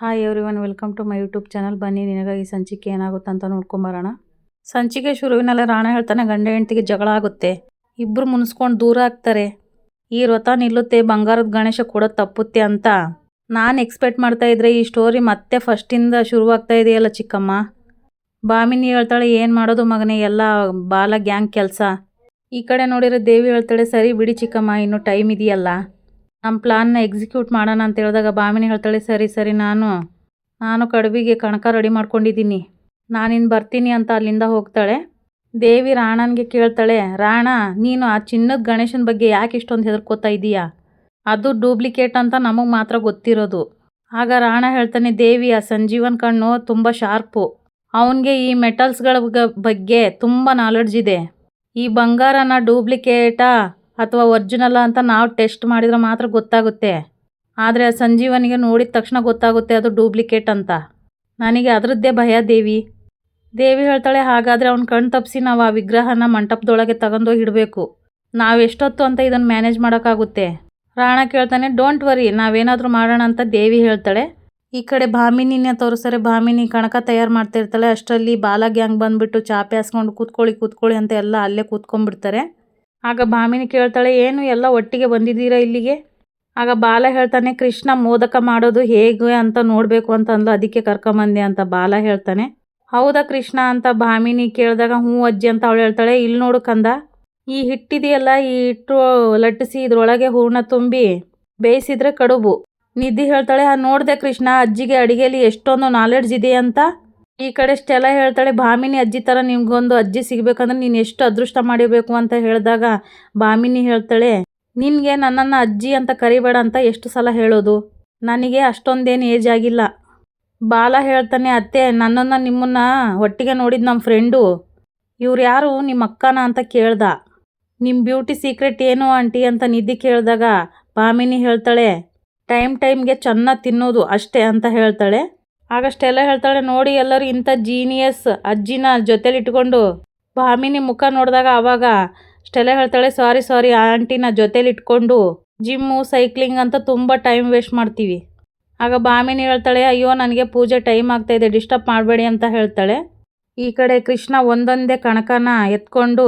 Hi everyone welcome to my YouTube channel ಬನ್ನಿ, ನಿನಗಾಗಿ ಸಂಚಿಕೆ ಏನಾಗುತ್ತೆ ಅಂತ ನೋಡ್ಕೊಂಬರೋಣ ಸಂಚಿಕೆ ಶುರುವಿನಲ್ಲೇ ರಾಣ ಹೇಳ್ತಾನೆ, ಗಂಡ ಹೆಂಡತಿಗೆ ಜಗಳ ಆಗುತ್ತೆ. ಇಬ್ಬರು ಮುನಿಸ್ಕೊಂಡು ದೂರ ಆಗ್ತಾರೆ. ಈ ವ್ರತ ನಿಲ್ಲುತ್ತೆ, ಬಂಗಾರದ ಗಣೇಶ ಕೂಡ ತಪ್ಪುತ್ತೆ ಅಂತ. ನಾನು ಎಕ್ಸ್ಪೆಕ್ಟ್ ಮಾಡ್ತಾ ಇದ್ರೆ ಈ ಸ್ಟೋರಿ ಮತ್ತೆ ಫಸ್ಟಿಂದ ಶುರುವಾಗ್ತಾ ಇದೆಯಲ್ಲ ಚಿಕ್ಕಮ್ಮ? ಬಾಮಿನಿ ಹೇಳ್ತಾಳೆ, ಏನು ಮಾಡೋದು ಮಗನೇ, ಎಲ್ಲ ಬಾಲ ಗ್ಯಾಂಗ್ ಕೆಲಸ. ಈ ಕಡೆ ನೋಡಿರೋ ದೇವಿ ಹೇಳ್ತಾಳೆ, ಸರಿ ಬಿಡಿ ಚಿಕ್ಕಮ್ಮ, ಇನ್ನೂ ಟೈಮ್ ಇದೆಯಲ್ಲ. ನಮ್ಮ ಪ್ಲಾನ್ನ ಎಕ್ಸಿಕ್ಯೂಟ್ ಮಾಡೋಣ ಅಂತ ಹೇಳಿದಾಗ ಬಾಮಿನಿ ಹೇಳ್ತಾಳೆ, ಸರಿ ಸರಿ, ನಾನು ನಾನು ಕಡುಬಿಗೆ ಕಣಕ ರೆಡಿ ಮಾಡ್ಕೊಂಡಿದ್ದೀನಿ. ನಾನಿನ್ನು ಬರ್ತೀನಿ ಅಂತ ಅಲ್ಲಿಂದ ಹೋಗ್ತಾಳೆ. ದೇವಿ ರಾಣನಿಗೆ ಕೇಳ್ತಾಳೆ, ರಾಣ, ನೀನು ಆ ಚಿನ್ನದ ಗಣೇಶನ ಬಗ್ಗೆ ಯಾಕೆ ಇಷ್ಟೊಂದು ಹೆದರ್ಕೋತಾ ಇದೀಯಾ? ಅದು ಡೂಪ್ಲಿಕೇಟ್ ಅಂತ ನಮಗೆ ಮಾತ್ರ ಗೊತ್ತಿರೋದು. ಆಗ ರಾಣ ಹೇಳ್ತಾನೆ ದೇವಿ ಆ ಸಂಜೀವನ್ ಕಣ್ಣು ತುಂಬ ಶಾರ್ಪು ಅವನಿಗೆ ಈ ಮೆಟಲ್ಸ್ಗಳ ಬಗ್ಗೆ ತುಂಬ ನಾಲೆಡ್ಜ್ ಇದೆ. ಈ ಬಂಗಾರನ ಡೂಪ್ಲಿಕೇಟಾ ಅಥವಾ ಒರ್ಜಿನಲ್ಲ ಅಂತ ನಾವು ಟೆಸ್ಟ್ ಮಾಡಿದ್ರೆ ಮಾತ್ರ ಗೊತ್ತಾಗುತ್ತೆ. ಆದರೆ ಸಂಜೀವನಿಗೆ ನೋಡಿದ ತಕ್ಷಣ ಗೊತ್ತಾಗುತ್ತೆ ಅದು ಡೂಪ್ಲಿಕೇಟ್ ಅಂತ. ನನಗೆ ಅದರದ್ದೇ ಭಯ ದೇವಿ. ದೇವಿ ಹೇಳ್ತಾಳೆ, ಹಾಗಾದರೆ ಅವ್ನ ಕಣ್ಣು ತಪ್ಪಿಸಿ ನಾವು ಆ ವಿಗ್ರಹನ ಮಂಟಪದೊಳಗೆ ತಗೊಂಡೋಗಿ ಇಡಬೇಕು. ನಾವು ಎಷ್ಟೊತ್ತು ಅಂತ ಇದನ್ನು ಮ್ಯಾನೇಜ್ ಮಾಡೋಕ್ಕಾಗುತ್ತೆ? ರಾಣ ಕೇಳ್ತಾನೆ ಡೋಂಟ್ ವರಿ ನಾವೇನಾದರೂ ಮಾಡೋಣ ಅಂತ ದೇವಿ ಹೇಳ್ತಾಳೆ. ಈ ಕಡೆ ಭಾಮಿನಿನ ತೋರಿಸ್ತಾರೆ ಭಾಮಿನಿ ಕಣಕ ತಯಾರು ಮಾಡ್ತಾ ಇರ್ತಾಳೆ ಅಷ್ಟರಲ್ಲಿ ಬಾಲ ಗ್ಯಾಂಗ್ ಬಂದುಬಿಟ್ಟು ಚಾಪೆ ಹಾಸ್ಕೊಂಡು ಕೂತ್ಕೊಳ್ಳಿ ಕೂತ್ಕೊಳ್ಳಿ ಅಂತ ಎಲ್ಲ ಅಲ್ಲೇ ಕೂತ್ಕೊಂಡ್ಬಿಡ್ತಾರೆ. ಆಗ ಭಾಮಿನಿ ಕೇಳ್ತಾಳೆ, ಏನು ಎಲ್ಲ ಒಟ್ಟಿಗೆ ಬಂದಿದ್ದೀರಾ ಇಲ್ಲಿಗೆ? ಆಗ ಬಾಲ ಹೇಳ್ತಾನೆ, ಕೃಷ್ಣ ಮೋದಕ ಮಾಡೋದು ಹೇಗೆ ಅಂತ ನೋಡಬೇಕು ಅಂತ ಅಂದ್ಲು, ಅದಕ್ಕೆ ಕರ್ಕೊಂಬಂದೆ ಅಂತ ಬಾಲ ಹೇಳ್ತಾನೆ. ಹೌದಾ ಕೃಷ್ಣ? ಅಂತ ಭಾಮಿನಿ ಕೇಳಿದಾಗ, ಹ್ಞೂ ಅಜ್ಜಿ ಅಂತ ಅವಳು ಹೇಳ್ತಾಳೆ ಇಲ್ಲಿ ನೋಡು ಕಂದ, ಈ ಹಿಟ್ಟಿದೆಯಲ್ಲ, ಈ ಹಿಟ್ಟು ಲಟ್ಟಿಸಿ ಇದರೊಳಗೆ ಹೂರ್ಣ ತುಂಬಿ ಬೇಯಿಸಿದ್ರೆ ಕಡುಬು. ನಿಧಿ ಹೇಳ್ತಾಳೆ ನೋಡಿದೆ ಕೃಷ್ಣ, ಅಜ್ಜಿಗೆ ಅಡುಗೆಯಲ್ಲಿ ಎಷ್ಟೊಂದು ನಾಲೆಡ್ಜ್ ಇದೆ ಅಂತ? ಈ ಕಡೆ ಸ್ಟೆಲ್ಲ ಹೇಳ್ತಾಳೆ ಭಾಮಿನಿ ಅಜ್ಜಿ ಥರ ನಿಮಗೊಂದು ಅಜ್ಜಿ ಸಿಗಬೇಕಂದ್ರೆ ನೀನು ಎಷ್ಟು ಅದೃಷ್ಟ ಮಾಡಿರಬೇಕು ಅಂತ ಹೇಳಿದಾಗ ಭಾಮಿನಿ ಹೇಳ್ತಾಳೆ, ನಿನಗೆ ನನ್ನನ್ನು ಅಜ್ಜಿ ಅಂತ ಕರಿಬೇಡ ಅಂತ ಎಷ್ಟು ಸಲ ಹೇಳೋದು? ನನಗೆ ಅಷ್ಟೊಂದೇನು ಏಜ್ ಆಗಿಲ್ಲ. ಬಾಲ ಹೇಳ್ತಾನೆ, ಅತ್ತೆ, ನನ್ನನ್ನು ನಿಮ್ಮನ್ನ ಒಟ್ಟಿಗೆ ನೋಡಿದ ನಮ್ಮ ಫ್ರೆಂಡು ಇವ್ರು ಯಾರು ನಿಮ್ಮ ಅಕ್ಕನ ಅಂತ ಕೇಳ್ದ. ನಿಮ್ಮ ಬ್ಯೂಟಿ ಸೀಕ್ರೆಟ್ ಏನು ಆಂಟಿ ಅಂತ ನಿಧಿ ಕೇಳಿದಾಗ ಭಾಮಿನಿ ಹೇಳ್ತಾಳೆ, ಟೈಮ್ ಟೈಮ್ಗೆ ಚೆನ್ನಾಗಿ ತಿನ್ನೋದು ಅಷ್ಟೇ ಅಂತ ಹೇಳ್ತಾಳೆ. ಆಗಷ್ಟೆಲ್ಲ ಹೇಳ್ತಾಳೆ, ನೋಡಿ ಎಲ್ಲರೂ ಇಂಥ ಜೀನಿಯಸ್ ಅಜ್ಜಿನ ಜೊತೆಲಿ ಇಟ್ಕೊಂಡು ಭಾಮಿನಿ ಮುಖ ನೋಡಿದಾಗ ಆವಾಗ ಅಷ್ಟೆಲ್ಲ ಹೇಳ್ತಾಳೆ ಸಾರಿ ಸಾರಿ ಆಂಟಿನ ಜೊತೆಲಿ ಇಟ್ಕೊಂಡು ಜಿಮ್ಮು ಸೈಕ್ಲಿಂಗ್ ಅಂತ ತುಂಬ ಟೈಮ್ ವೇಸ್ಟ್ ಮಾಡ್ತೀವಿ. ಆಗ ಭಾಮಿನಿ ಹೇಳ್ತಾಳೆ, ಅಯ್ಯೋ, ನನಗೆ ಪೂಜೆ ಟೈಮ್ ಆಗ್ತಾಯಿದೆ ಡಿಸ್ಟರ್ಬ್ ಮಾಡಬೇಡಿ ಅಂತ ಹೇಳ್ತಾಳೆ. ಈ ಕಡೆ ಕೃಷ್ಣ ಒಂದೊಂದೇ ಕಣಕನ ಎತ್ಕೊಂಡು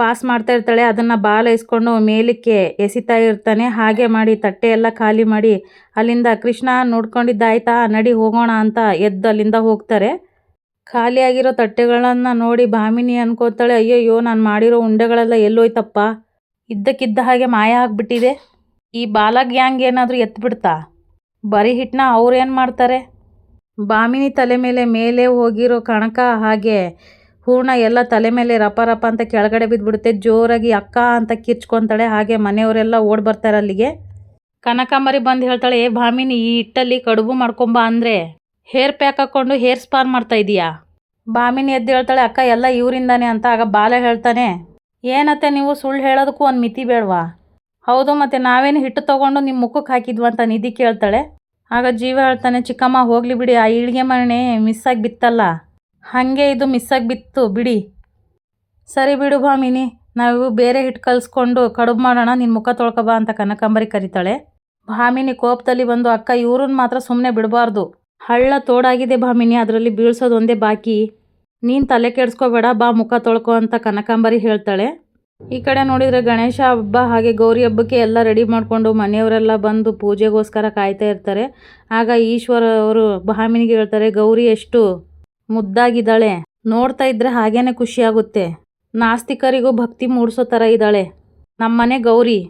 ಪಾಸ್ ಮಾಡ್ತಾ ಇರ್ತಾಳೆ, ಅದನ್ನು ಬಾಲ ಇಸ್ಕೊಂಡು ಮೇಲಕ್ಕೆ ಎಸಿತಾ ಇರ್ತಾನೆ. ಹಾಗೆ ಮಾಡಿ ತಟ್ಟೆ ಎಲ್ಲ ಖಾಲಿ ಮಾಡಿ ಅಲ್ಲಿಂದ ಕೃಷ್ಣ ನೋಡ್ಕೊಂಡಿದ್ದಾಯ್ತಾ ನಡಿ ಹೋಗೋಣ ಅಂತ ಎದ್ದು ಅಲ್ಲಿಂದ ಹೋಗ್ತಾರೆ. ಖಾಲಿಯಾಗಿರೋ ತಟ್ಟೆಗಳನ್ನು ನೋಡಿ ಭಾಮಿನಿ ಅನ್ಕೋತಾಳೆ, ಅಯ್ಯಯ್ಯೋ, ನಾನು ಮಾಡಿರೋ ಉಂಡೆಗಳೆಲ್ಲ ಎಲ್ಲೋಯ್ತಪ್ಪ. ಇದ್ದಕ್ಕಿದ್ದ ಹಾಗೆ ಮಾಯ ಆಗಿಬಿಟ್ಟಿದೆ. ಈ ಬಾಲ ಗ್ಯಾಂಗ್ ಏನಾದರೂ ಎತ್ಬಿಡ್ತಾ? ಬರೀ ಹಿಟ್ಟನ್ನ ಅವ್ರೇನು ಮಾಡ್ತಾರೆ? ಭಾಮಿನಿ ತಲೆ ಮೇಲೆ ಮೇಲೆ ಹೋಗಿರೋ ಕಣಕ ಹಾಗೆ ಹೂರ್ಣ ಎಲ್ಲ ತಲೆ ಮೇಲೆ ರಪ ರಪ ಅಂತ ಕೆಳಗಡೆ ಬಿದ್ದುಬಿಡುತ್ತೆ. ಜೋರಾಗಿ ಅಕ್ಕ ಅಂತ ಕಿರ್ಚ್ಕೊತಾಳೆ. ಹಾಗೆ ಮನೆಯವರೆಲ್ಲ ಓಡ್ ಬರ್ತಾರೆ ಅಲ್ಲಿಗೆ. ಕನಕಾಂಬರಿ ಬಂದು ಹೇಳ್ತಾಳೆ, ಏ ಭಾಮಿನಿ, ಈ ಹಿಟ್ಟಲ್ಲಿ ಕಡುಬು ಮಾಡ್ಕೊಂಬ ಅಂದರೆ. ಹೇರ್ ಪ್ಯಾಕ್ ಹಾಕ್ಕೊಂಡು ಹೇರ್ ಸ್ಪಾನ್ ಮಾಡ್ತಾ ಇದೀಯಾ? ಭಾಮಿನಿ ಎದ್ದು ಹೇಳ್ತಾಳೆ, ಅಕ್ಕ, ಎಲ್ಲ ಇವರಿಂದಾನೆ ಅಂತ. ಆಗ ಬಾಲ ಹೇಳ್ತಾನೆ, ಏನತ್ತೆ ನೀವು ಸುಳ್ಳು ಹೇಳೋದಕ್ಕೂ ಒಂದು ಮಿತಿ ಬೇಡವಾ? ಹೌದು, ಮತ್ತು ನಾವೇನು ಹಿಟ್ಟು ತೊಗೊಂಡು ನಿಮ್ಮ ಮುಖಕ್ಕೆ ಹಾಕಿದ್ವು ಅಂತ ನಿಧಿ ಕೇಳ್ತಾಳೆ. ಆಗ ಜೀವ ಹೇಳ್ತಾನೆ, ಚಿಕ್ಕಮ್ಮ, ಹೋಗಲಿ ಬಿಡಿ. ಆ ಇಳಿಗೆ ಮನೆ ಮಿಸ್ ಆಗಿ ಬಿತ್ತಲ್ಲ. ಹಾಗೆ ಇದು ಮಿಸ್ಸಾಗಿ ಬಿತ್ತು, ಬಿಡಿ. ಸರಿ ಬಿಡು ಭಾಮಿನಿ, ನಾವು ಬೇರೆ ಹಿಟ್ಟು ಕಲಿಸ್ಕೊಂಡು ಕಡುಬು ಮಾಡೋಣ ನಿನ್ನ ಮುಖ ತೊಳ್ಕೊಬಾ ಅಂತ ಕನಕಾಂಬರಿ ಕರೀತಾಳೆ. ಭಾಮಿನಿ ಕೋಪದಲ್ಲಿ ಬಂದು, ಅಕ್ಕ, ಇವ್ರನ್ನ ಮಾತ್ರ ಸುಮ್ಮನೆ ಬಿಡಬಾರ್ದು. ಹಳ್ಳ ತೋಡಾಗಿದೆ ಭಾಮಿನಿ, ಅದರಲ್ಲಿ ಬೀಳ್ಸೋದು ಒಂದೇ ಬಾಕಿ. ನೀನು ತಲೆ ಕೆಡಿಸ್ಕೋಬೇಡ, ಬಾ ಮುಖ ತೊಳ್ಕೊ ಅಂತ ಕನಕಾಂಬರಿ ಹೇಳ್ತಾಳೆ. ಈ ಕಡೆ ನೋಡಿದರೆ ಗಣೇಶ ಹಬ್ಬ ಹಾಗೆ ಗೌರಿ ಹಬ್ಬಕ್ಕೆ ಎಲ್ಲ ರೆಡಿ ಮಾಡಿಕೊಂಡು ಮನೆಯವರೆಲ್ಲ ಬಂದು ಪೂಜೆಗೋಸ್ಕರ ಕಾಯ್ತಾ ಇರ್ತಾರೆ. ಆಗ ಈಶ್ವರ ಅವರು ಭಾಮಿನಿಗೆ ಹೇಳ್ತಾರೆ, ಗೌರಿ, ಎಷ್ಟು ಮುದ್ದಾಗಿದ್ದಾಳೆ. ನೋಡ್ತಾ ಇದ್ರೆ ಹಾಗೇನೆ ಖುಷಿಯಾಗುತ್ತೆ ನಾಸ್ತಿಕರಿಗೂ ಭಕ್ತಿ ಮೂಡಿಸೋ ಥರ ಇದ್ದಾಳೆ. ನಮ್ಮನೆ ಗೌರಿ.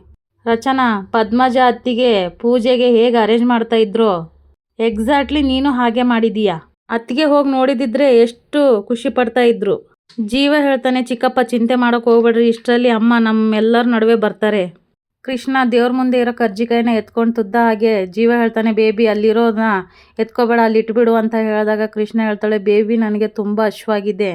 ರಚನಾ, ಪದ್ಮಜ ಅತ್ತಿಗೆ ಪೂಜೆಗೆ ಹೇಗೆ ಅರೇಂಜ್ ಮಾಡ್ತಾ ಇದ್ರೋ? ಎಕ್ಸಾಕ್ಟ್ಲಿ ನೀನು ಹಾಗೆ ಮಾಡಿದೀಯಾ? ಅತ್ತಿಗೆ ಹೋಗಿ ನೋಡಿದಿದ್ರೆ ಎಷ್ಟು ಖುಷಿ ಪಡ್ತಾ ಇದ್ರು. ಜೀವ ಹೇಳ್ತಾನೆ, ಚಿಕ್ಕಪ್ಪ, ಚಿಂತೆ ಮಾಡೋಕೆ ಹೋಗ್ಬೇಡ್ರಿ. ಇಷ್ಟರಲ್ಲಿ ಅಮ್ಮ ನಮ್ಮೆಲ್ಲರ ನಡುವೆ ಬರ್ತಾರೆ. ಕೃಷ್ಣ ದೇವ್ರ ಮುಂದೆ ಇರೋ ಕರ್ಜಿಕಾಯಿನ ಎತ್ಕೊಂಡು ತುದ್ದ ಹಾಗೆ ಜೀವ ಹೇಳ್ತಾನೆ, ಬೇಬಿ ಅಲ್ಲಿರೋದನ್ನ ಎತ್ಕೋಬೇಡ, ಅಲ್ಲಿ ಇಟ್ಬಿಡು, ಅಂತ ಹೇಳಿದಾಗ ಕೃಷ್ಣ ಹೇಳ್ತಾಳೆ, ಬೇಬಿ, ನನಗೆ ತುಂಬ ಹಶ್ವಾಗಿದೆ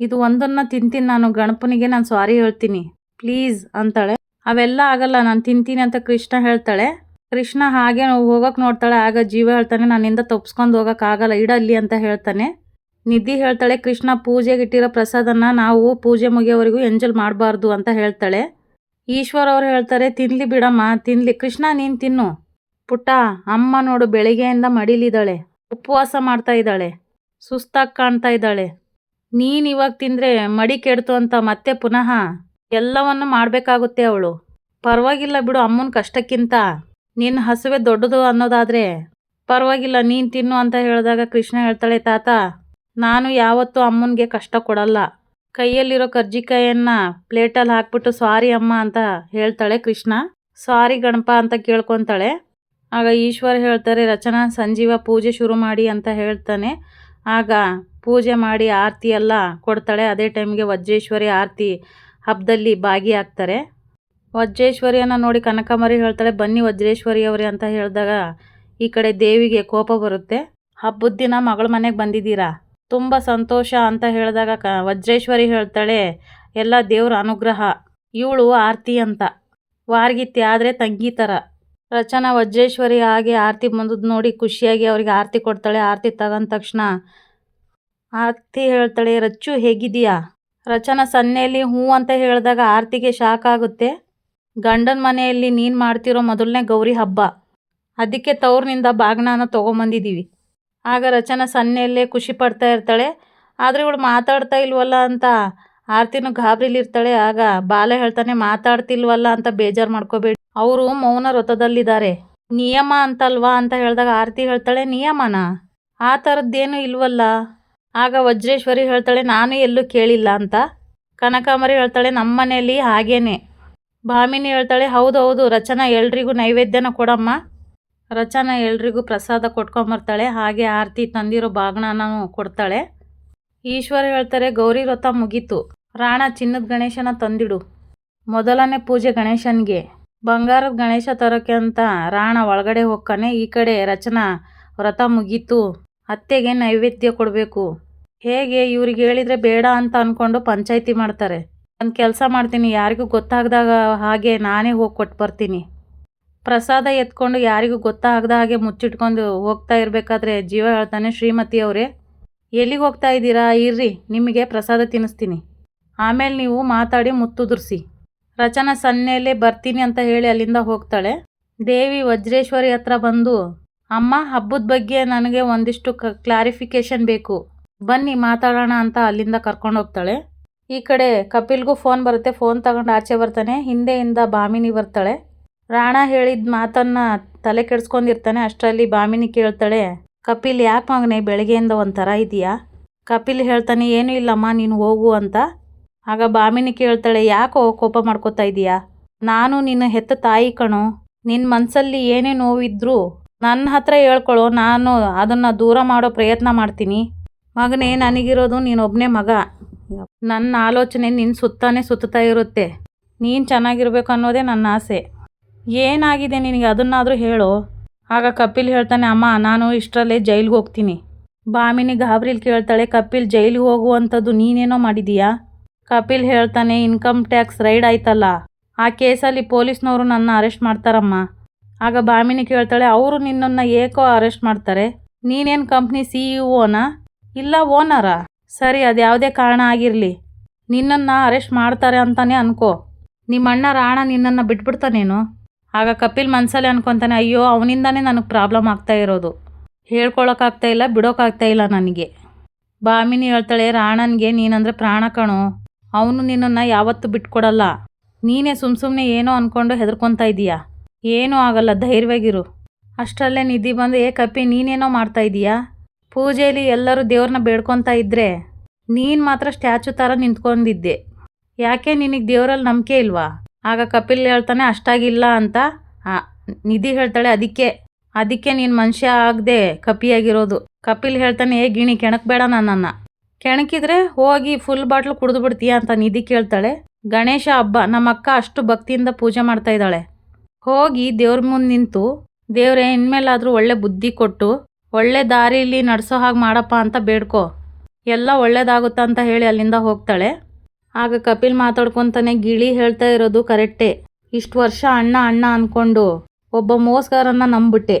ಇದು ಒಂದನ್ನು ತಿಂತೀನಿ ನಾನು, ಗಣಪನಿಗೆ ನಾನು ಸಾರಿ ಹೇಳ್ತೀನಿ. ಪ್ಲೀಸ್, ಅಂತಾಳೆ. ಅವೆಲ್ಲ ಆಗಲ್ಲ, ನಾನು ತಿಂತೀನಿ, ಅಂತ ಕೃಷ್ಣ ಹೇಳ್ತಾಳೆ. ಕೃಷ್ಣ ಹಾಗೆ ಹೋಗೋಕೆ ನೋಡ್ತಾಳೆ, ಆಗ ಜೀವ ಹೇಳ್ತಾನೆ, ನನ್ನಿಂದ ತಪ್ಸ್ಕೊಂಡು ಹೋಗೋಕ್ಕಾಗಲ್ಲ ಇಡಲ್ಲಿ ಅಂತ ಹೇಳ್ತಾನೆ. ನಿಧಿ ಹೇಳ್ತಾಳೆ, ಕೃಷ್ಣ, ಪೂಜೆಗೆ ಇಟ್ಟಿರೋ ಪ್ರಸಾದನ ನಾವು ಪೂಜೆ ಮುಗಿಯೋವರೆಗೂ ಎಂಜಲ್ ಮಾಡಬಾರ್ದು, ಅಂತ ಹೇಳ್ತಾಳೆ. ಈಶ್ವರ್ ಅವ್ರು ಹೇಳ್ತಾರೆ, ತಿನ್ಲಿ ಬಿಡಮ್ಮ, ತಿನ್ಲಿ. ಕೃಷ್ಣ, ನೀನು ತಿನ್ನು. ಪುಟ್ಟ, ಅಮ್ಮ ನೋಡು, ಬೆಳಿಗ್ಗೆಯಿಂದ ಮಡಿಲಿದ್ದಾಳೆ. ಉಪವಾಸ ಮಾಡ್ತಾ ಇದ್ದಾಳೆ. ಸುಸ್ತಾಗಿ ಕಾಣ್ತಾ ಇದ್ದಾಳೆ. ನೀನು ಇವಾಗ ತಿಂದರೆ ಮಡಿ ಕೆಡ್ತು ಅಂತ ಮತ್ತೆ ಪುನಃ ಎಲ್ಲವನ್ನು ಮಾಡಬೇಕಾಗುತ್ತೆ ಅವಳು. ಪರವಾಗಿಲ್ಲ ಬಿಡು, ಅಮ್ಮನ ಕಷ್ಟಕ್ಕಿಂತ. ನಿನ್ನ ಹಸುವೆ ದೊಡ್ಡದು ಅನ್ನೋದಾದರೆ ಪರವಾಗಿಲ್ಲ, ನೀನು ತಿನ್ನು ಅಂತ ಹೇಳಿದಾಗ ಕೃಷ್ಣ ಹೇಳ್ತಾಳೆ, ತಾತ, ನಾನು ಯಾವತ್ತೂ ಅಮ್ಮನಿಗೆ ಕಷ್ಟ ಕೊಡಲ್ಲ. ಕೈಯಲ್ಲಿರೋ ಕರ್ಜಿಕಾಯನ್ನು ಪ್ಲೇಟಲ್ಲಿ ಹಾಕ್ಬಿಟ್ಟು ಸಾರಿ ಅಮ್ಮ ಅಂತ ಹೇಳ್ತಾಳೆ ಕೃಷ್ಣ. ಸಾರಿ ಗಣಪ ಅಂತ ಕೇಳ್ಕೊತಾಳೆ. ಆಗ ಈಶ್ವರ ಹೇಳ್ತಾರೆ, ರಚನಾ, ಸಂಜೀವ, ಪೂಜೆ ಶುರು ಮಾಡಿ ಅಂತ ಹೇಳ್ತಾನೆ. ಆಗ ಪೂಜೆ ಮಾಡಿ ಆರತಿ ಎಲ್ಲ ಕೊಡ್ತಾಳೆ. ಅದೇ ಟೈಮ್ಗೆ ವಜ್ರೇಶ್ವರಿ ಆರತಿ ಹಬ್ಬದಲ್ಲಿ ಭಾಗಿಯಾಗ್ತಾರೆ ವಜ್ರೇಶ್ವರಿಯನ್ನು ನೋಡಿ ಕನಕಮರಿ ಹೇಳ್ತಾಳೆ, ಬನ್ನಿ ವಜ್ರೇಶ್ವರಿ ಅಂತ ಹೇಳಿದಾಗ ಈ ಕಡೆ ದೇವಿಗೆ ಕೋಪ ಬರುತ್ತೆ. ಹಬ್ಬದ ದಿನ ಮಗಳ ಮನೆಗೆ ಬಂದಿದ್ದೀರಾ? ತುಂಬ ಸಂತೋಷ ಅಂತ ಹೇಳಿದಾಗ ಕ ವಜ್ರೇಶ್ವರಿ ಹೇಳ್ತಾಳೆ, ಎಲ್ಲ ದೇವ್ರ ಅನುಗ್ರಹ, ಇವಳು ಆರತಿ ಅಂತ. ವಾರ್ಗಿತ್ತಿ ಆದರೆ ತಂಗಿ ಥರ ರಚನಾ ವಜ್ರೇಶ್ವರಿ ಹಾಗೆ ಆರತಿ ಬಂದದ್ದು ನೋಡಿ ಖುಷಿಯಾಗಿ ಅವ್ರಿಗೆ ಆರತಿ ಕೊಡ್ತಾಳೆ, ಆರತಿ ತಗೊಂಡ ತಕ್ಷಣ. ಆರತಿ ಹೇಳ್ತಾಳೆ, ರಚ್ಚು ಹೇಗಿದೆಯಾ ರಚನಾ ಸನ್ನೆಯಲ್ಲಿ ಹ್ಞೂ ಅಂತ ಹೇಳಿದಾಗ ಆರತಿಗೆ ಶಾಕ್ ಆಗುತ್ತೆ. ಗಂಡನ ಮನೆಯಲ್ಲಿ ನೀನು ಮಾಡ್ತಿರೋ ಮೊದಲನೇ ಗೌರಿ ಹಬ್ಬ. ಅದಕ್ಕೆ ತವ್ರಿನಿಂದ ಬಾಗ್ನಾನ ತೊಗೊಂಬಂದಿದ್ದೀವಿ ಆಗ ರಚನಾ ಸನ್ನೆಯಲ್ಲೇ ಖುಷಿ ಪಡ್ತಾ ಇರ್ತಾಳೆ. ಆದರೆ ಇವಳು ಮಾತಾಡ್ತಾ ಇಲ್ವಲ್ಲ ಅಂತ ಆರ್ತಿನೂ ಗಾಬರಿಲಿರ್ತಾಳೆ ಆಗ ಬಾಲ ಹೇಳ್ತಾನೆ, ಮಾತಾಡ್ತಿಲ್ವಲ್ಲ ಅಂತ ಬೇಜಾರು ಮಾಡ್ಕೋಬೇಡಿ. ಅವರು ಮೌನ ವ್ರತದಲ್ಲಿದ್ದಾರೆ. ನಿಯಮ ಅಂತಲ್ವಾ? ಅಂತ ಹೇಳಿದಾಗ ಆರತಿ ಹೇಳ್ತಾಳೆ, ನಿಯಮನ? ಆ ಥರದ್ದೇನು ಇಲ್ವಲ್ಲ. ಆಗ ವಜ್ರೇಶ್ವರಿ ಹೇಳ್ತಾಳೆ, ನಾನು ಎಲ್ಲೂ ಕೇಳಿಲ್ಲ ಅಂತ. ಕನಕಾಂಬರಿ ಹೇಳ್ತಾಳೆ, ನಮ್ಮ ಮನೆಯಲ್ಲಿ ಹಾಗೇನೆ. ಭಾಮಿನಿ ಹೇಳ್ತಾಳೆ, ಹೌದು ಹೌದು. ರಚನಾ ಎಲ್ರಿಗೂ ನೈವೇದ್ಯನ ಕೊಡಮ್ಮ. ರಚನಾ ಎಲ್ರಿಗೂ ಪ್ರಸಾದ ಕೊಟ್ಕೊಂಬರ್ತಾಳೆ. ಹಾಗೆ ಆರತಿ ತಂದಿರೋ ಬಾಗ್ನನೂ ಕೊಡ್ತಾಳೆ. ಈಶ್ವರ ಹೇಳ್ತಾರೆ, ಗೌರಿ ವ್ರತ ಮುಗೀತು. ರಾಣ ಚಿನ್ನದ ಗಣೇಶನ ತಂದಿಡು. ಮೊದಲನೇ ಪೂಜೆ ಗಣೇಶನಿಗೆ. ಬಂಗಾರದ ಗಣೇಶ ತರೋಕೆ ಅಂತ ರಾಣ ಒಳಗಡೆ ಹೋಗ್ತಾನೆ. ಈ ಕಡೆ ರಚನಾ ವ್ರತ ಮುಗೀತು. ಅತ್ತೆಗೆ ನೈವೇದ್ಯ ಕೊಡಬೇಕು. ಹೇಗೆ? ಇವ್ರಿಗೆ ಹೇಳಿದರೆ ಬೇಡ ಅಂತ ಅಂದ್ಕೊಂಡು ಪಂಚಾಯಿತಿ ಮಾಡ್ತಾರೆ. ಒಂದು ಕೆಲಸ ಮಾಡ್ತೀನಿ. ಯಾರಿಗೂ ಗೊತ್ತಾಗದಾಗ ಹಾಗೆ ನಾನೇ ಹೋಗಿ ಕೊಟ್ಟು ಬರ್ತೀನಿ ಪ್ರಸಾದ ಎತ್ಕೊಂಡು ಯಾರಿಗೂ ಗೊತ್ತಾಗದ ಹಾಗೆ ಮುಚ್ಚಿಟ್ಕೊಂಡು ಹೋಗ್ತಾ ಇರಬೇಕಾದ್ರೆ ಜೀವ ಹೇಳ್ತಾನೆ ಶ್ರೀಮತಿ ಅವರೇ. ಎಲ್ಲಿಗೆ ಹೋಗ್ತಾ ಇದ್ದೀರಾ? ಇರ್ರಿ, ನಿಮಗೆ ಪ್ರಸಾದ ತಿನ್ನಿಸ್ತೀನಿ. ಆಮೇಲೆ ನೀವು ಮಾತಾಡಿ ಮುತ್ತುದುರ್ಸಿ. ರಚನಾ ಸನ್ನೆಯಲ್ಲೇ ಬರ್ತೀನಿ ಅಂತ ಹೇಳಿ ಅಲ್ಲಿಂದ ಹೋಗ್ತಾಳೆ. ದೇವಿ ವಜ್ರೇಶ್ವರಿ ಹತ್ರ ಬಂದು, ಅಮ್ಮ, ಹಬ್ಬದ ಬಗ್ಗೆ ನನಗೆ ಒಂದಿಷ್ಟು ಕ ಕ್ಲಾರಿಫಿಕೇಷನ್ ಬೇಕು. ಬನ್ನಿ ಮಾತಾಡೋಣ ಅಂತ ಅಲ್ಲಿಂದ ಕರ್ಕೊಂಡು ಹೋಗ್ತಾಳೆ. ಈ ಕಡೆ ಕಪಿಲ್ಗೂ ಫೋನ್ ಬರುತ್ತೆ ಫೋನ್ ತಗೊಂಡು ಆಚೆ ಬರ್ತಾನೆ. ಹಿಂದೆಯಿಂದ ಬಾಮಿನಿ ಬರ್ತಾಳೆ. ರಾಣ ಹೇಳಿದ ಮಾತನ್ನ ತಲೆ ಕೆಡಿಸ್ಕೊಂಡಿರ್ತಾನೆ, ಅಷ್ಟರಲ್ಲಿ ಬಾಮಿನಿ ಕೇಳ್ತಾಳೆ, ಕಪಿಲ್ ಯಾಕೆ ಮಗನೆ ಬೆಳಗ್ಗೆಯಿಂದ ಒಂಥರ ಇದೆಯಾ ಕಪಿಲ್ ಹೇಳ್ತಾನೆ, ಏನೂ ಇಲ್ಲಮ್ಮ, ನೀನು ಹೋಗು ಅಂತ. ಆಗ ಬಾಮಿನಿ ಕೇಳ್ತಾಳೆ, ಯಾಕೋ ಕೋಪ ಮಾಡ್ಕೋತಾ ಇದೀಯಾ ನಾನು ನಿನ್ನ ಹೆತ್ತ ತಾಯಿ ಕಣೋ ನಿನ್ನ ಮನಸ್ಸಲ್ಲಿ ಏನೇ ನೋವಿದ್ರೂ ನನ್ನ ಹತ್ರ ಹೇಳ್ಕೊಳ್ಳೋ ನಾನು ಅದನ್ನು ದೂರ ಮಾಡೋ ಪ್ರಯತ್ನ ಮಾಡ್ತೀನಿ. ಮಗನೇ, ನನಗಿರೋದು ನೀನೊಬ್ಬನೇ ಮಗ. ನನ್ನ ಆಲೋಚನೆ ನಿನ್ನ ಸುತ್ತಾನೆ ಸುತ್ತಾ ಇರುತ್ತೆ. ನೀನು ಚೆನ್ನಾಗಿರ್ಬೇಕು ಅನ್ನೋದೇ ನನ್ನ ಆಸೆ. ಏನಾಗಿದೆ ನಿನಗೆ? ಅದನ್ನಾದರೂ ಹೇಳು. ಆಗ ಕಪಿಲ್ ಹೇಳ್ತಾನೆ, ಅಮ್ಮ, ನಾನು ಇಷ್ಟರಲ್ಲೇ ಜೈಲಿಗೆ ಹೋಗ್ತೀನಿ. ಬಾಮಿನಿ ಗಾಬರಿಲಿ ಕೇಳ್ತಾಳೆ, ಕಪಿಲ್, ಜೈಲಿಗೆ ಹೋಗುವಂಥದ್ದು ನೀನೇನೋ ಮಾಡಿದೀಯಾ? ಕಪಿಲ್ ಹೇಳ್ತಾನೆ, ಇನ್ಕಮ್ ಟ್ಯಾಕ್ಸ್ ರೈಡ್ ಆಯ್ತಲ್ಲ. ಆ ಕೇಸಲ್ಲಿ ಪೊಲೀಸ್ನವರು ನನ್ನ ಅರೆಸ್ಟ್ ಮಾಡ್ತಾರಮ್ಮ. ಆಗ ಬಾಮಿನಿ ಕೇಳ್ತಾಳೆ, ಅವರು ನಿನ್ನನ್ನು ಏಕೋ ಅರೆಸ್ಟ್ ಮಾಡ್ತಾರೆ. ನೀನೇನು ಕಂಪ್ನಿ ಸಿ ಇ ಓನಾ? ಇಲ್ಲ, ಓನರಾ. ಸರಿ, ಅದು ಯಾವುದೇ ಕಾರಣ ಆಗಿರಲಿ. ನಿನ್ನನ್ನು ಅರೆಸ್ಟ್ ಮಾಡ್ತಾರೆ ಅಂತಾನೆ ಅನ್ಕೋ. ನಿಮ್ಮ ಅಣ್ಣ ರಾಣ ನಿನ್ನನ್ನು ಬಿಟ್ಬಿಡ್ತಾನೇನು? ಆಗ ಕಪಿಲ್ ಮನಸ್ಸಲ್ಲಿ ಅನ್ಕೊತಾನೆ, ಅಯ್ಯೋ, ಅವನಿಂದಾನೇ ನನಗೆ ಪ್ರಾಬ್ಲಮ್ ಆಗ್ತಾ ಇರೋದು. ಹೇಳ್ಕೊಳಕ್ಕಾಗ್ತಾ ಇಲ್ಲ ಬಿಡೋಕ್ಕಾಗ್ತಾ ಇಲ್ಲ ನನಗೆ. ಬಾಮಿನಿ ಹೇಳ್ತಾಳೆ, ರಾಣನ್ಗೆ ನೀನಂದ್ರೆ ಪ್ರಾಣ ಕಣು. ಅವನು ನಿನ್ನನ್ನು ಯಾವತ್ತೂ ಬಿಟ್ಕೊಡಲ್ಲ. ನೀನೇ ಸುಮ್ಮ ಸುಮ್ಮನೆ ಏನೋ ಅಂದ್ಕೊಂಡು ಹೆದರ್ಕೊತಾ ಇದೀಯಾ? ಏನೂ ಆಗಲ್ಲ, ಧೈರ್ಯವಾಗಿರು. ಅಷ್ಟರಲ್ಲೇ ನಿಧಿ ಬಂದು, ಏ ಕಪಿ, ನೀನೇನೋ ಮಾಡ್ತಾ ಇದೀಯಾ? ಪೂಜೆಯಲ್ಲಿ ಎಲ್ಲರೂ ದೇವ್ರನ್ನ ಬೇಡ್ಕೊತಾ ಇದ್ದರೆ ನೀನು ಮಾತ್ರ ಸ್ಟ್ಯಾಚು ಥರ ನಿಂತ್ಕೊಂಡಿದ್ದೆ. ಯಾಕೆ ನಿನಗೆ ದೇವರಲ್ಲಿ ನಂಬಿಕೆ ಇಲ್ವಾ? ಆಗ ಕಪಿಲ್ ಹೇಳ್ತಾನೆ, ಅಷ್ಟಾಗಿಲ್ಲ ಅಂತ. ನಿಧಿ ಹೇಳ್ತಾಳೆ, ಅದಕ್ಕೆ ಅದಕ್ಕೆ ನೀನು ಮನುಷ್ಯ ಆಗದೆ ಕಪಿಯಾಗಿರೋದು. ಕಪಿಲ್ ಹೇಳ್ತಾನೆ, ಏ ಗಿಣಿ ಕೆಣಕ್ಬೇಡ ನನ್ನನ್ನು. ಕೆಣಕಿದ್ರೆ ಹೋಗಿ ಫುಲ್ ಬಾಟ್ಲು ಕುಡಿದು ಬಿಡ್ತೀಯ ಅಂತ ನಿಧಿ ಕೇಳ್ತಾಳೆ. ಗಣೇಶ ಹಬ್ಬ ನಮ್ಮ ಅಕ್ಕ ಅಷ್ಟು ಭಕ್ತಿಯಿಂದ ಪೂಜೆ ಮಾಡ್ತಾ ಇದ್ದಾಳೆ. ಹೋಗಿ ದೇವ್ರ ಮುಂದೆ ನಿಂತು, ದೇವ್ರೆ, ಇನ್ಮೇಲಾದರೂ ಒಳ್ಳೆ ಬುದ್ಧಿ ಕೊಟ್ಟು, ಒಳ್ಳೆ ದಾರಿಲಿ ನಡೆಸೋ ಹಾಗೆ ಮಾಡಪ್ಪ ಅಂತ ಬೇಡ್ಕೋ. ಎಲ್ಲ ಒಳ್ಳೇದಾಗುತ್ತಾ ಅಂತ ಹೇಳಿ ಅಲ್ಲಿಂದ ಹೋಗ್ತಾಳೆ. ಆಗ ಕಪಿಲ್ ಮಾತಾಡ್ಕೊತಾನೆ ಗಿಳಿ ಹೇಳ್ತಾ ಇರೋದು ಕರೆಕ್ಟೇ. ಇಷ್ಟು ವರ್ಷ ಅಣ್ಣ ಅಣ್ಣ ಅಂದ್ಕೊಂಡು ಒಬ್ಬ ಮೋಸ್ಗಾರನ್ನ ನಂಬಿಟ್ಟೆ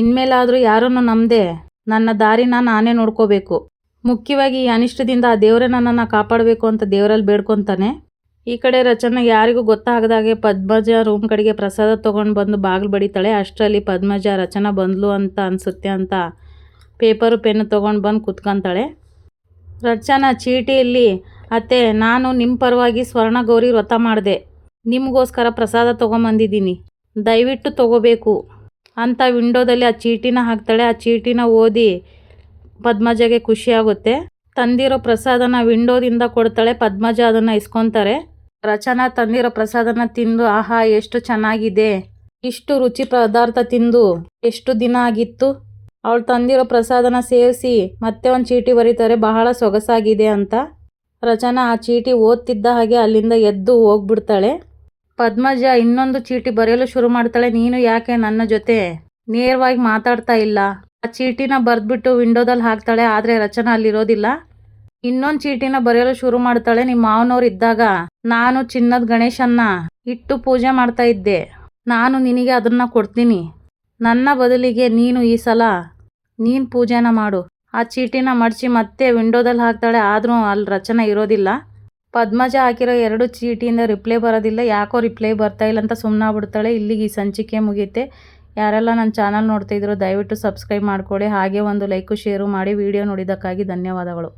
ಇನ್ಮೇಲಾದರೂ ಯಾರನ್ನು ನಂಬದೆ ನನ್ನ ದಾರಿನ ನಾನೇ ನೋಡ್ಕೋಬೇಕು. ಮುಖ್ಯವಾಗಿ ಈ ಅನಿಷ್ಟದಿಂದ ಆ ದೇವರೇ ನನ್ನನ್ನು ಕಾಪಾಡಬೇಕು ಅಂತ ದೇವರಲ್ಲಿ ಬೇಡ್ಕೊತಾನೆ. ಈ ಕಡೆ ರಚನಾ ಯಾರಿಗೂ ಗೊತ್ತಾಗದಾಗೆ ಪದ್ಮಜ ರೂಮ್ ಕಡೆಗೆ ಪ್ರಸಾದ ತೊಗೊಂಡು ಬಂದು ಬಾಗಿಲು ಬಡಿತಾಳೆ. ಅಷ್ಟರಲ್ಲಿ ಪದ್ಮಜ, ರಚನಾ ಬಂದ್ಲು ಅಂತ ಅನಿಸುತ್ತೆ ಅಂತ ಪೇಪರು ಪೆನ್ನು ತೊಗೊಂಡು ಬಂದು ಕುತ್ಕೊಂತಾಳೆ. ರಚನಾ ಚೀಟಿಯಲ್ಲಿ ಅತ್ತೆ, ನಾನು ನಿಮ್ಮ ಪರವಾಗಿ ಸ್ವರ್ಣ ಗೌರಿ ವ್ರತ ಮಾಡಿದೆ. ನಿಮಗೋಸ್ಕರ ಪ್ರಸಾದ ತೊಗೊಂಬಂದಿದ್ದೀನಿ. ದಯವಿಟ್ಟು ತಗೋಬೇಕು. ಅಂತ ವಿಂಡೋದಲ್ಲಿ ಆ ಚೀಟಿನ ಹಾಕ್ತಾಳೆ. ಆ ಚೀಟಿನ ಓದಿ ಪದ್ಮಜಗೆ ಖುಷಿಯಾಗುತ್ತೆ. ತಂದಿರೋ ಪ್ರಸಾದನ ವಿಂಡೋದಿಂದ ಕೊಡ್ತಾಳೆ. ಪದ್ಮಜ ಅದನ್ನು ಇಸ್ಕೊತಾರೆ. ರಚನಾ ತಂದಿರೋ ಪ್ರಸಾದನ ತಿಂದು, ಆಹಾ, ಎಷ್ಟು ಚೆನ್ನಾಗಿದೆ. ಇಷ್ಟು ರುಚಿ ಪದಾರ್ಥ ತಿಂದು, ಎಷ್ಟು ದಿನ ಆಗಿತ್ತು. ಅವಳು ತಂದಿರೋ ಪ್ರಸಾದನ ಸೇವಿಸಿ ಮತ್ತೆ ಒಂದು ಚೀಟಿ ಬರೀತಾರೆ. ಬಹಳ ಸೊಗಸಾಗಿದೆ ಅಂತ. ರಚನಾ ಆ ಚೀಟಿ ಓದ್ತಿದ್ದ ಹಾಗೆ ಅಲ್ಲಿಂದ ಎದ್ದು ಹೋಗ್ಬಿಡ್ತಾಳೆ. ಪದ್ಮಜ ಇನ್ನೊಂದು ಚೀಟಿ ಬರೆಯಲು ಶುರು ಮಾಡ್ತಾಳೆ. ನೀನು ಯಾಕೆ ನನ್ನ ಜೊತೆ ನೇರವಾಗಿ ಮಾತಾಡ್ತಾ ಇಲ್ಲ? ಆ ಚೀಟಿನ ಬರೆದ್ಬಿಟ್ಟು ವಿಂಡೋದಲ್ಲಿ ಹಾಕ್ತಾಳೆ, ಆದರೆ ರಚನಾ ಅಲ್ಲಿರೋದಿಲ್ಲ. ಇನ್ನೊಂದು ಚೀಟಿನ ಬರೆಯಲು ಶುರು ಮಾಡ್ತಾಳೆ. ನಿಮ್ಮ ಮಾವನವ್ರು ಇದ್ದಾಗ ನಾನು ಚಿನ್ನದ ಗಣೇಶನ್ನ ಇಟ್ಟು ಪೂಜೆ ಮಾಡ್ತಾ ಇದ್ದೆ. ನಾನು ನಿನಗೆ ಅದನ್ನ ಕೊಡ್ತೀನಿ. ನನ್ನ ಬದಲಿಗೆ ನೀನು ಈ ಸಲ ನೀನು ಪೂಜೆನ ಮಾಡು. ಆ ಚೀಟಿನ ಮಡಚಿ ಮತ್ತೆ ವಿಂಡೋದಲ್ಲಿ ಹಾಕ್ತಾಳೆ, ಆದರೂ ಅಲ್ಲಿ ರಚನೆ ಇರೋದಿಲ್ಲ. ಪದ್ಮಜ ಹಾಕಿರೋ ಎರಡು ಚೀಟಿಯಿಂದ ರಿಪ್ಲೈ ಬರೋದಿಲ್ಲ, ಯಾಕೋ ರಿಪ್ಲೈ ಬರ್ತಾ ಇಲ್ಲ ಅಂತ ಸುಮ್ಮನಾಗ್ಬಿಡ್ತಾಳೆ ಇಲ್ಲಿಗೆ ಈ ಸಂಚಿಕೆ ಮುಗಿಯುತ್ತೆ. ಯಾರೆಲ್ಲ ನನ್ನ ಚಾನಲ್ ನೋಡ್ತಾ ದಯವಿಟ್ಟು ಸಬ್ಸ್ಕ್ರೈಬ್ ಮಾಡಿಕೊಳ್ಳಿ ಹಾಗೆ ಒಂದು ಲೈಕು, ಶೇರು ಮಾಡಿ. ವಿಡಿಯೋ ನೋಡಿದ್ದಕ್ಕಾಗಿ ಧನ್ಯವಾದಗಳು.